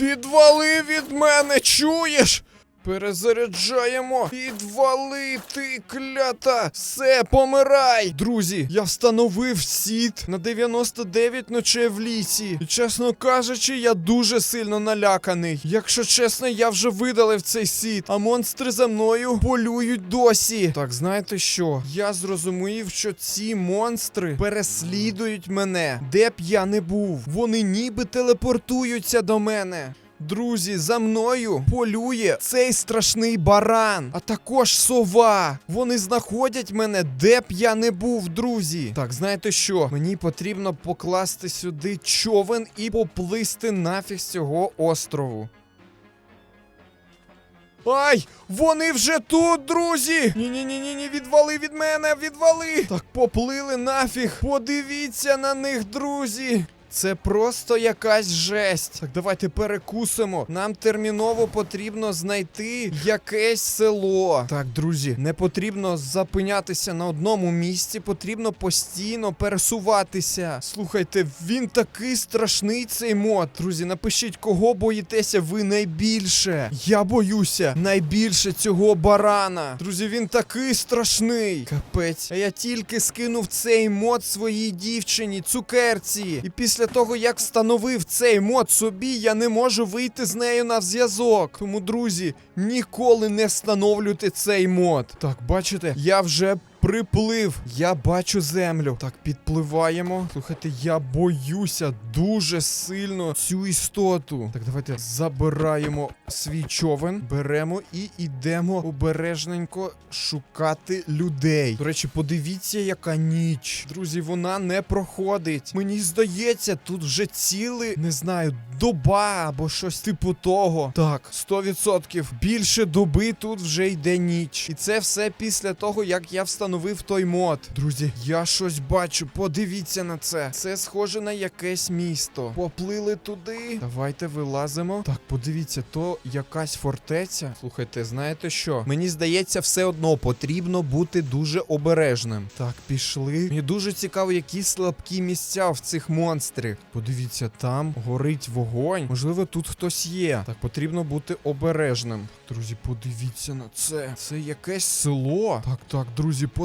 Відвали від мене, чуєш? Перезаряджаємо. Відвали, ти клята. Все, помирай. Друзі, я встановив сіт на 99 ночей в лісі. І чесно кажучи, я дуже сильно наляканий. Якщо чесно, я вже видалив цей сіт, а монстри за мною полюють досі. Так, знаєте що? Я зрозумів, що ці монстри переслідують мене, де б я не був. Вони ніби телепортуються до мене. Друзі, за мною полює цей страшний баран, а також сова. Вони знаходять мене, де б я не був, друзі. Так, знаєте що? Мені потрібно покласти сюди човен і поплисти нафіг з цього острову. Ай, вони вже тут, друзі! Ні, ні, ні, ні, ні, відвали від мене, відвали! Так поплили нафіг. Подивіться на них, друзі. Це просто якась жесть. Так, давайте перекусимо. Нам терміново потрібно знайти якесь село. Так, друзі, не потрібно запинятися на одному місці, потрібно постійно пересуватися. Слухайте, він такий страшний цей мод. Друзі, напишіть, кого боїтеся ви найбільше. Я боюся найбільше цього барана. Друзі, він такий страшний. Капець. А я тільки скинув цей мод своїй дівчині, цукерці. І після того, як встановив цей мод собі, я не можу вийти з нею на зв'язок. Тому, друзі, ніколи не встановлюйте цей мод. Так, бачите, я вже. Приплив, я бачу землю. Так, підпливаємо. Слухайте, я боюся дуже сильно цю істоту. Так, давайте забираємо свій човен, беремо і йдемо обережненько шукати людей. До речі, подивіться, яка ніч. Друзі, вона не проходить. Мені здається, тут вже цілий, не знаю, доба або щось типу того. Так, 100%. Більше доби тут вже йде ніч. І це все після того, як я встановив той мод. Друзі, я щось бачу. Подивіться на це. Це схоже на якесь місто. Поплили туди. Давайте вилазимо. Так, подивіться, то якась фортеця. Слухайте, знаєте що? Мені здається, все одно потрібно бути дуже обережним. Так, пішли. Мені дуже цікаво, які слабкі місця в цих монстрів. Подивіться, там горить вогонь. Можливо, тут хтось є. Так, потрібно бути обережним. Друзі, подивіться на це. Це якесь село. Так, так, друзі, подивіться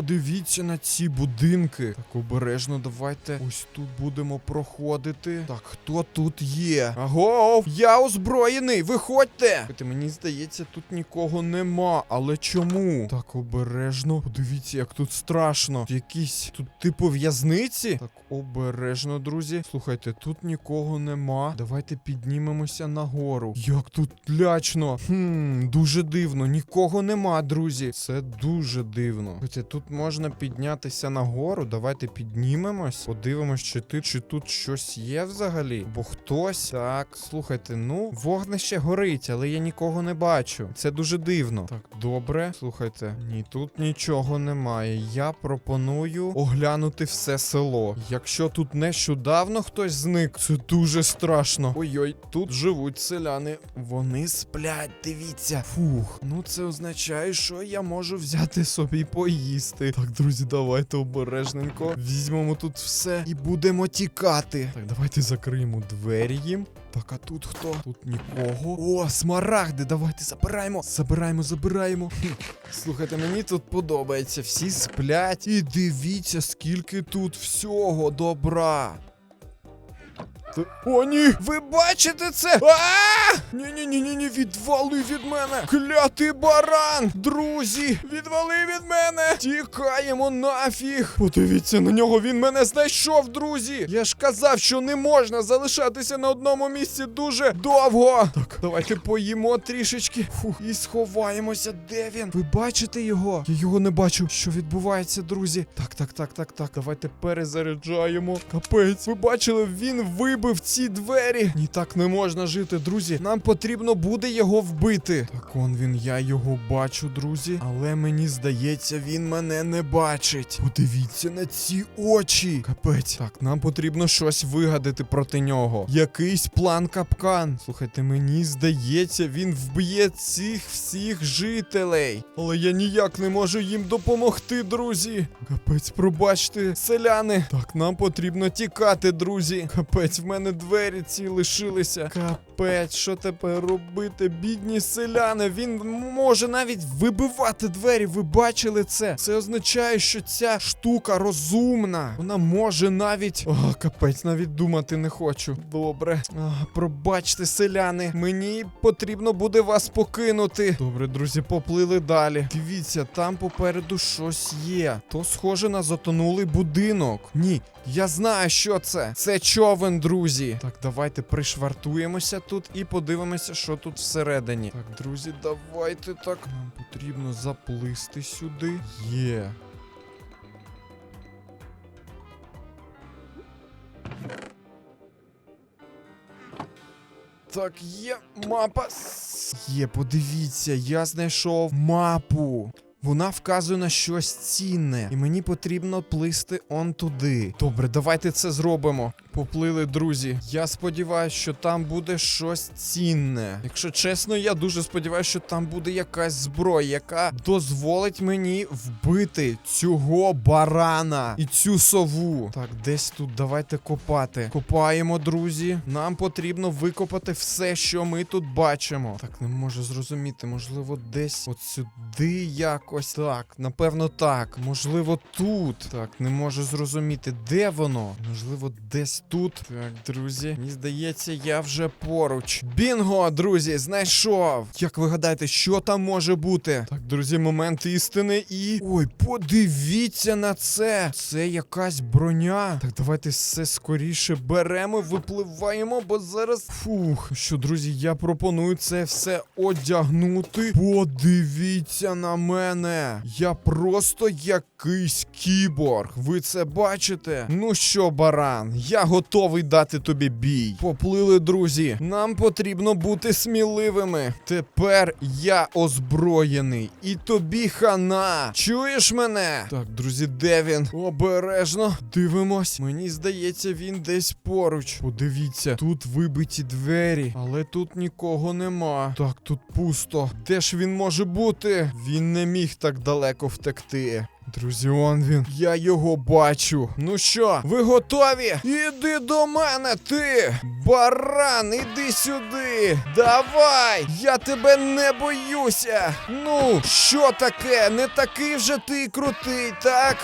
на ці будинки. Так, обережно, давайте ось тут будемо проходити. Так, хто тут є? Агов, я озброєний. Виходьте. Мені здається, тут нікого нема. Але чому? Так, обережно. Подивіться, як тут страшно. Якісь тут типу в'язниці. Так, обережно, друзі. Слухайте, тут нікого нема. Давайте піднімемося нагору. Як тут лячно. Хм, дуже дивно. Нікого нема, друзі. Це дуже дивно. Слухайте, тут можна піднятися нагору. Давайте піднімемось. Подивимось, чи ти, чи тут щось є взагалі. Бо хтось. Так, слухайте, ну, вогнище горить, але я нікого не бачу. Це дуже дивно. Так, добре. Слухайте, ні, тут нічого немає. Я пропоную оглянути все село. Якщо тут нещодавно хтось зник, це дуже страшно. Ой-ой, тут живуть селяни. Вони сплять, дивіться. Фух, ну це означає, що я можу взяти собі поїсти. Так, друзі, давайте обережненько. Візьмемо тут все і будемо тікати. Так, давайте закриємо двері їм. Так, а тут хто? Тут нікого. О, смарагди, давайте забираємо. Забираємо, забираємо. Слухайте, мені тут подобається. Всі сплять. І дивіться, скільки тут всього добра. О, ні! Ви бачите це? А! Ні, ні, ні, ні, ні, відвали від мене! Клятий баран! Друзі! Відвали від мене! Тікаємо нафіг! Подивіться на нього, він мене знайшов, друзі! Я ж казав, що не можна залишатися на одному місці дуже довго. Так, давайте поїмо трішечки. Фух, і сховаємося. Де він? Ви бачите його? Я його не бачу. Що відбувається, друзі? Так, так, так, так, так. Давайте перезаряджаємо. Капець. Ви бачили, він вибив ці двері. Ні, так не можна жити, друзі. Нам потрібно буде його вбити. Так, он він, я його бачу, друзі. Але мені здається, він мене не бачить. Подивіться на ці очі. Капець. Так, нам потрібно щось вигадати проти нього. Якийсь план капкан. Слухайте, мені здається, він вб'є цих всіх жителей. Але я ніяк не можу їм допомогти, друзі. Капець, пробачте, селяни. Так, нам потрібно тікати, друзі. Капець, мене двері ці лишилися. Капець, що тепер робити? Бідні селяни. Він може навіть вибивати двері. Ви бачили це? Це означає, що ця штука розумна. Вона може навіть. О, капець, навіть думати не хочу. Добре. А, пробачте, селяни. Мені потрібно буде вас покинути. Добре, друзі, поплили далі. Дивіться, там попереду щось є. То схоже на затонулий будинок. Ні, я знаю, що це. Це човен, друзі. Так, давайте пришвартуємося тут і подивимося, що тут всередині. Так, друзі, давайте так. Нам потрібно заплисти сюди. Є. Так, є мапа. Є, подивіться, я знайшов мапу. Вона вказує на щось цінне, і мені потрібно плисти он туди. Добре, давайте це зробимо. Поплили, друзі. Я сподіваюся, що там буде щось цінне. Якщо чесно, я дуже сподіваюся, що там буде якась зброя, яка дозволить мені вбити цього барана і цю сову. Так, десь тут давайте копати. Копаємо, друзі. Нам потрібно викопати все, що ми тут бачимо. Так, не можу зрозуміти. Можливо, десь от сюди якось. Так, напевно, так. Можливо, тут. Так, не можу зрозуміти, де воно. Можливо, десь тут. Так, друзі, мені здається, я вже поруч. Бінго, друзі, знайшов. Як ви гадаєте, що там може бути? Так, друзі, момент істини і. Ой, подивіться на це. Це якась броня. Так, давайте все скоріше беремо, випливаємо, бо зараз. Фух. Що, друзі, я пропоную це все одягнути. Подивіться на мене. Я просто якийсь кіборг. Ви це бачите? Ну що, баран, я готовий дати тобі бій. Поплили, друзі. Нам потрібно бути сміливими. Тепер я озброєний. І тобі хана. Чуєш мене? Так, друзі, де він? Обережно. Дивимось. Мені здається, він десь поруч. Подивіться, тут вибиті двері, але тут нікого нема. Так, тут пусто. Де ж він може бути? Він не міг так далеко втекти. Друзі, он він. Я його бачу. Ну що, ви готові? Іди до мене, ти! Баран, іди сюди! Давай! Я тебе не боюся! Ну, що таке? Не такий вже ти крутий, так?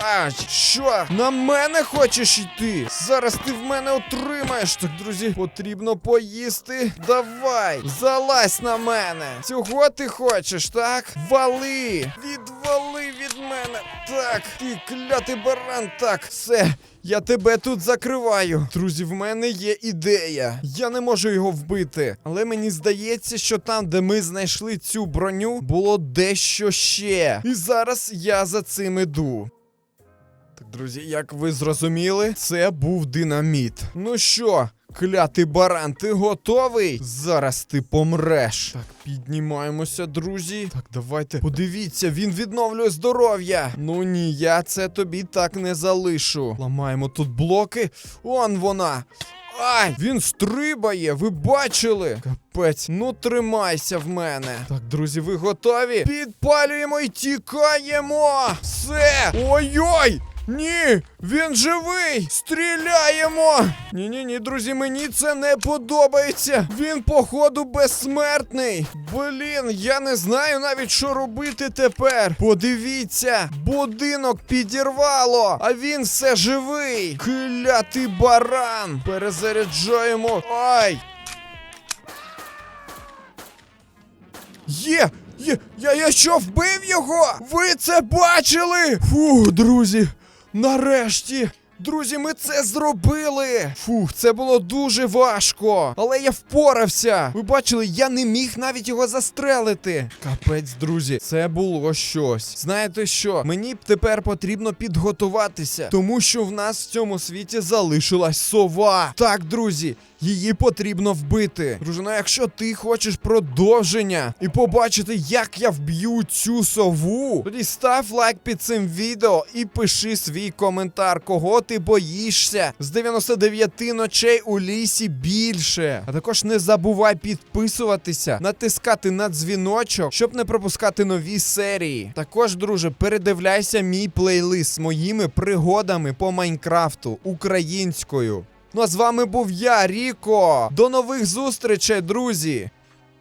А, що? На мене хочеш йти? Зараз ти в мене отримаєш. Так, друзі, потрібно поїсти. Давай, залазь на мене. Цього ти хочеш, так? Вали! Відвали від мене. Так, ти клятий баран. Так, все. Я тебе тут закриваю. Друзі, в мене є ідея. Я не можу його вбити. Але мені здається, що там, де ми знайшли цю броню, було дещо ще. І зараз я за цим іду. Так, друзі, як ви зрозуміли, це був динаміт. Ну що, клятий баран, ти готовий? Зараз ти помреш. Так, піднімаємося, друзі. Так, давайте. Подивіться, він відновлює здоров'я. Ну ні, я це тобі так не залишу. Ламаємо тут блоки. Он вона. Ай, він стрибає, ви бачили? Капець, ну тримайся в мене. Так, друзі, ви готові? Підпалюємо і тікаємо! Все! Ой-ой! Ні, він живий! Стріляємо! Ні, ні, друзі, мені це не подобається. Він, походу, безсмертний. Блін, я не знаю навіть, що робити тепер. Подивіться, будинок підірвало, а він все живий. Клятий баран. Перезаряджаємо. Ай! Є! Я, я що, вбив його? Ви це бачили? Фух, друзі, нарешті. Друзі, ми це зробили. Фух, це було дуже важко. Але я впорався. Ви бачили, я не міг навіть його застрелити. Капець, друзі, це було щось. Знаєте що? Мені б тепер потрібно підготуватися, тому що в нас в цьому світі залишилась сова. Так, друзі. Її потрібно вбити. Дружина, якщо ти хочеш продовження і побачити, як я вб'ю цю сову, тоді став лайк під цим відео і пиши свій коментар, кого ти боїшся. З 99 ночей у лісі більше. А також не забувай підписуватися, натискати на дзвіночок, щоб не пропускати нові серії. Також, друже, передивляйся мій плейлист з моїми пригодами по Майнкрафту українською. Ну а з вами був я, Ріко. До нових зустрічей, друзі.